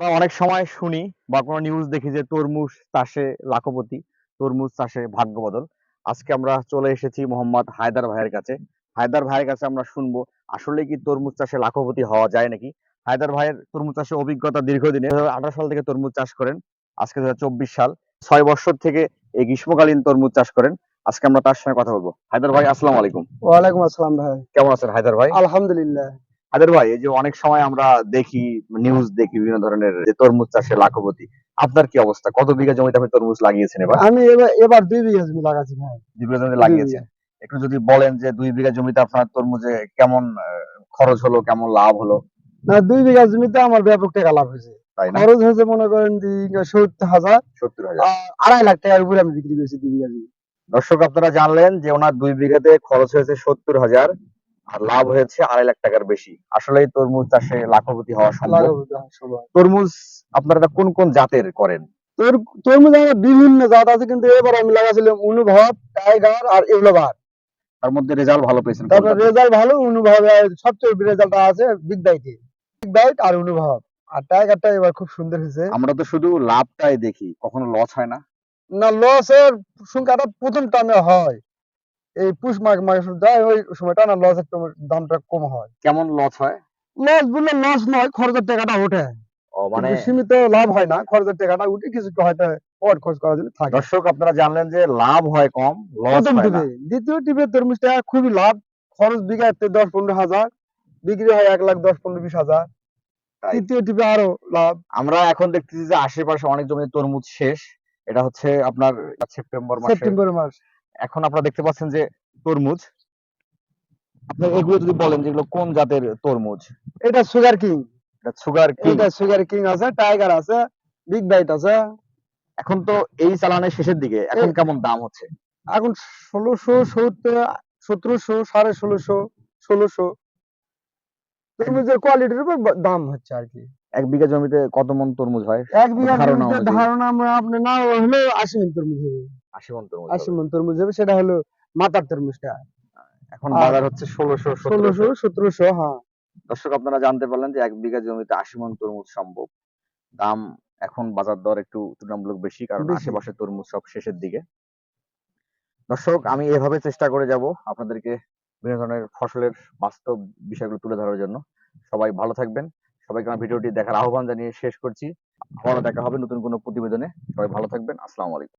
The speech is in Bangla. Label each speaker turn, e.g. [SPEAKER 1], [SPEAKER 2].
[SPEAKER 1] আমরা অনেক সময় শুনি বা কোনো নিউজ দেখি যে তরমুজ চাষে লাখপতি তরমুজ চাষে ভাগ্য বদল। আজকে আমরা চলে এসেছি মোহাম্মদ হায়দার ভাইয়ের কাছে। হায়দার ভাইয়ের কাছে আমরা শুনব আসলে কি তরমুজ চাষে লাখপতি হওয়া যায় নাকি? হায়দার ভাইয়ের তরমুজ চাষে অভিজ্ঞতা দীর্ঘদিনের। আঠারো সাল থেকে তরমুজ চাষ করেন আজকে দু চব্বিশ সাল। ছয় বছর থেকে এই গ্রীষ্মকালীন তরমুজ চাষ করেন। আজকে আমরা তার সঙ্গে কথা বলব। হায়দার ভাই আসসালাম আলাইকুম।
[SPEAKER 2] ওয়ালাইকুম আসসালাম ভাই।
[SPEAKER 1] কেমন আছেন হায়দার ভাই?
[SPEAKER 2] আলহামদুলিল্লাহ।
[SPEAKER 1] হায়দার ভাই এই যে অনেক সময় আমরা দেখি নিউজ দেখি বিভিন্ন ধরনের যে তরমুজ চাষে লাখপতি। আপনার কি অবস্থা? কত বিঘা জমিতে আপনি তরমুজ লাগিয়েছেন এবার?
[SPEAKER 2] আমি এবার এবার দুই বিঘা জমি লাগাচ্ছি ভাই।
[SPEAKER 1] দুই বিঘা জমিতে লাগিয়েছেন। একটু যদি বলেন যে দুই বিঘা জমিতে আপনার তরমুজে কেমন খরচ হলো কেমন লাভ হলো?
[SPEAKER 2] না দুই বিঘা জমিতে আমার ব্যাপক টাকা লাভ হয়েছে।
[SPEAKER 1] তাই না?
[SPEAKER 2] খরচ হয়েছে মনে করেন সত্তর হাজার।
[SPEAKER 1] সত্তর হাজার।
[SPEAKER 2] আড়াই লাখ টাকার উপরে আমি বিক্রি করেছি দুই বিঘা জমি।
[SPEAKER 1] দর্শক আপনারা জানলেন যে ওনার দুই বিঘাতে খরচ হয়েছে সত্তর হাজার। আর লাভ হয়েছে আড়াই লাখ টাকার বেশি। আসলেই তরমুজ চাষে লাখপতি হওয়া সম্ভব। তরমুজ আপনারা কোন কোন জাতের করেন?
[SPEAKER 2] তরমুজ আমার বিভিন্ন জাত আছে কিন্তু এবার আমি লাগাছিলাম অনুভব টাইগার আর এগুলোবার
[SPEAKER 1] তার মধ্যে রেজাল্ট ভালো পেয়েছেন
[SPEAKER 2] তারপর রেজাল্ট ভালো অনুভব সবচেয়ে রেজাল্ট আছে বিগ বিগ বাইট আর অনুভব। আর টাইগারটা এবার খুব সুন্দর হয়েছে।
[SPEAKER 1] আমরা তো শুধু লাভটাই দেখি কখনো লস হয় না?
[SPEAKER 2] না লসের সংখ্যাটা প্রথম টার্মে হয়। এই পুষ মাঘ মাস যায় ওই সময়টা না লসের দামটা কম হয়।
[SPEAKER 1] কেমন লস হয়?
[SPEAKER 2] লস বললে লস নয় খরচের টাকাটা ওঠে।
[SPEAKER 1] ও মানে
[SPEAKER 2] সীমিত লাভ হয় না খরচের টাকাটা উঠে কিছু হয়তো ওভার খরচ করার জন্য থাকে।
[SPEAKER 1] দর্শক আপনারা জানলেন যে লাভ হয় কম লস হয় না।
[SPEAKER 2] দ্বিতীয় টিপে তরমুজটা খুবই লাভ। খরচ বিঘাতে দশ পনেরো হাজার বিক্রি হয় এক লাখ দশ পনেরো বিশ হাজার। তৃতীয় টিপে আরও লাভ।
[SPEAKER 1] আমরা এখন দেখতেছি যে আশেপাশে অনেক জমিতে তরমুজ শেষ। এটা হচ্ছে আপনার সেপ্টেম্বর মাসে।
[SPEAKER 2] সেপ্টেম্বর মাস।
[SPEAKER 1] এখন আপনারা দেখতে পাচ্ছেন যে তরমুজ। আপনি এগুলো যদি বলেন যেগুলো কোন জাতের তরমুজ?
[SPEAKER 2] এটা সুগার কিং
[SPEAKER 1] এটা সুগার কিং
[SPEAKER 2] এটা সুগার কিং আছে টাইগার আছে বিগ বাইট আছে।
[SPEAKER 1] এখন তো এই চালানের শেষের দিকে এখন কেমন দাম হচ্ছে?
[SPEAKER 2] এখন ষোলোশো সত্তর সতেরোশো সাড়ে ষোলোশো ষোলোশো। তরমুজের কোয়ালিটির উপর দাম হচ্ছে আর কি।
[SPEAKER 1] এক বিঘা জমিতে কত মন তরমুজ হয়?
[SPEAKER 2] এক বিঘা
[SPEAKER 1] ধারণা
[SPEAKER 2] আমরা আপনি না হলে আশি মন তরমুজ হবে।
[SPEAKER 1] আশি মন তরমুজ
[SPEAKER 2] আশি মন তরমুজ হবে সেটা হলো মাথার তরমুজটা।
[SPEAKER 1] এখন বাজার হচ্ছে ষোলোশো
[SPEAKER 2] ষোলোশো
[SPEAKER 1] ষোলোশো
[SPEAKER 2] সতেরোশো হ্যাঁ।
[SPEAKER 1] দর্শক আপনারা জানতে পারলেন যে এক বিঘা জমিতে আশি মন তরমুজ সম্ভব। দাম এখন বাজার দর একটু তুলনামূলক বেশি কারণ আশেপাশে তরমুজ সব শেষের দিকে। দর্শক আমি এভাবে চেষ্টা করে যাব আপনাদেরকে বিভিন্ন ধরনের ফসলের বাস্তব বিষয়গুলো তুলে ধরার জন্য। সবাই ভালো থাকবেন। সবাইকে আমার ভিডিওটি দেখার আহ্বান জানিয়ে শেষ করছি। আবারও দেখা হবে নতুন কোনো প্রতিবেদনে। সবাই ভালো থাকবেন। আসসালামু আলাইকুম।